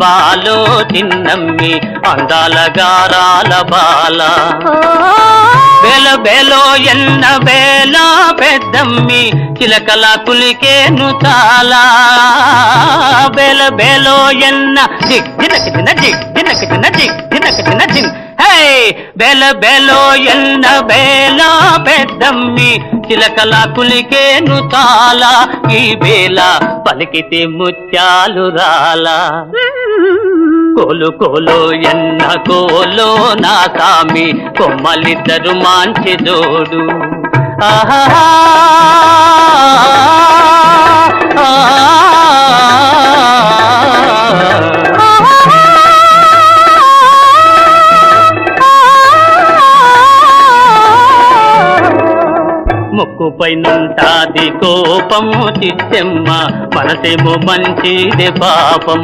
బాలో చిన్నమ్మి అందాల గారాల బాల బెల బెలో ఎన్న బేల పెద్దమ్మి చిలకల కులికేను చాలా బెల బెలో ఎన్న జిగ్ జినక జిన జిగ్ జినక జిన జిగ్ జినక జిన జిన్. హే బెల బెలో ఎన్న బేల పెద్దమ్మి చిలకల కులికేను చాలా ఈ బేల పలికితే ముత్యాలు రాలా. కోలు ఎన్న కోలో నా సామి కొమ్మలిద్దరు మాంచి జోడు. ఆహా ముక్కుపై కోపము చిత్తెమ్మ మనసేమో మంచిది పాపం